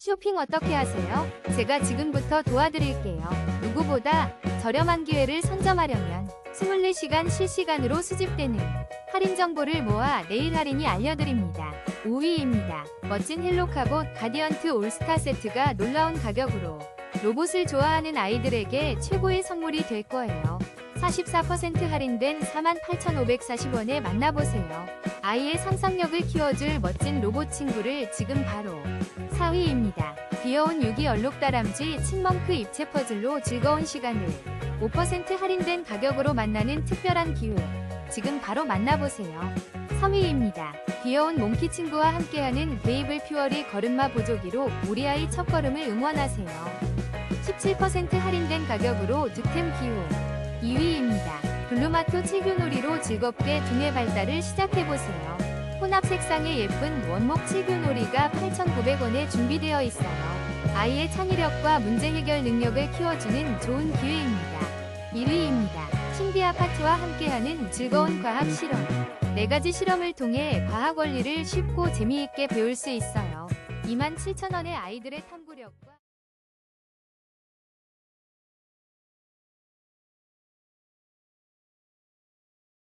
쇼핑 어떻게 하세요? 제가 지금부터 도와드릴게요. 누구보다 저렴한 기회를 선점하려면 24시간 실시간으로 수집되는 할인 정보를 모아 내일 할인이 알려드립니다. 5위입니다. 멋진 헬로카봇 가디언트 올스타 세트가 놀라운 가격으로 로봇을 좋아하는 아이들에게 최고의 선물이 될 거예요. 44% 할인된 48,540원에 만나보세요. 아이의 상상력을 키워줄 멋진 로봇 친구를 지금 바로 4위입니다. 귀여운 유기 얼룩다람쥐 칭멍크 입체 퍼즐로 즐거운 시간을 5% 할인된 가격으로 만나는 특별한 기회. 지금 바로 만나보세요. 3위입니다. 귀여운 몽키 친구와 함께하는 베이블 퓨어리 걸음마 보조기로 우리 아이 첫걸음을 응원하세요. 17% 할인된 가격으로 득템 기호. 2위입니다. 블루마토 칠교놀이로 즐겁게 두뇌 발달을 시작해보세요. 혼합 색상의 예쁜 원목 칠교놀이가 8,900원에 준비되어 있어요. 아이의 창의력과 문제 해결 능력을 키워주는 좋은 기회입니다. 1위입니다. 신비 아 파트와 함께하는 즐거운 과학 실험. 네 가지 실험을 통해 과학 원리를 쉽고 재미있게 배울 수 있어요. 27,000원의 아이들의 탐구력과